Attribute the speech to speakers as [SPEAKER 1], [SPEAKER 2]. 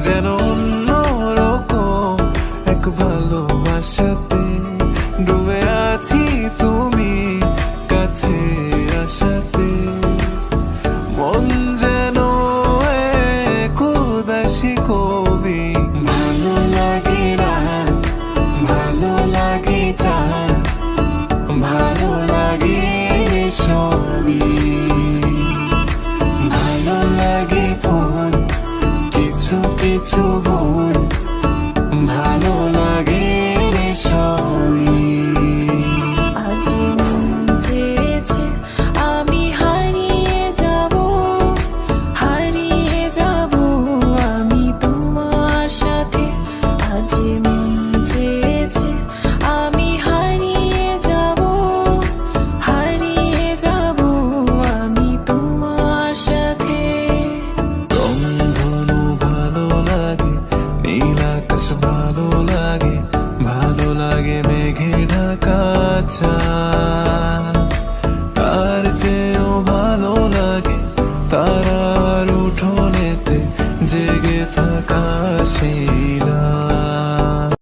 [SPEAKER 1] যেন অন্যরকম এক ভালোবাসাতে ডুবে আছি তুমি বেশ ভালো লাগে ভালো লাগে মেঘে ঢাকা চার তার চেয়েও ভালো লাগে তারার উঠোনেতে জেগে থাকা শিরা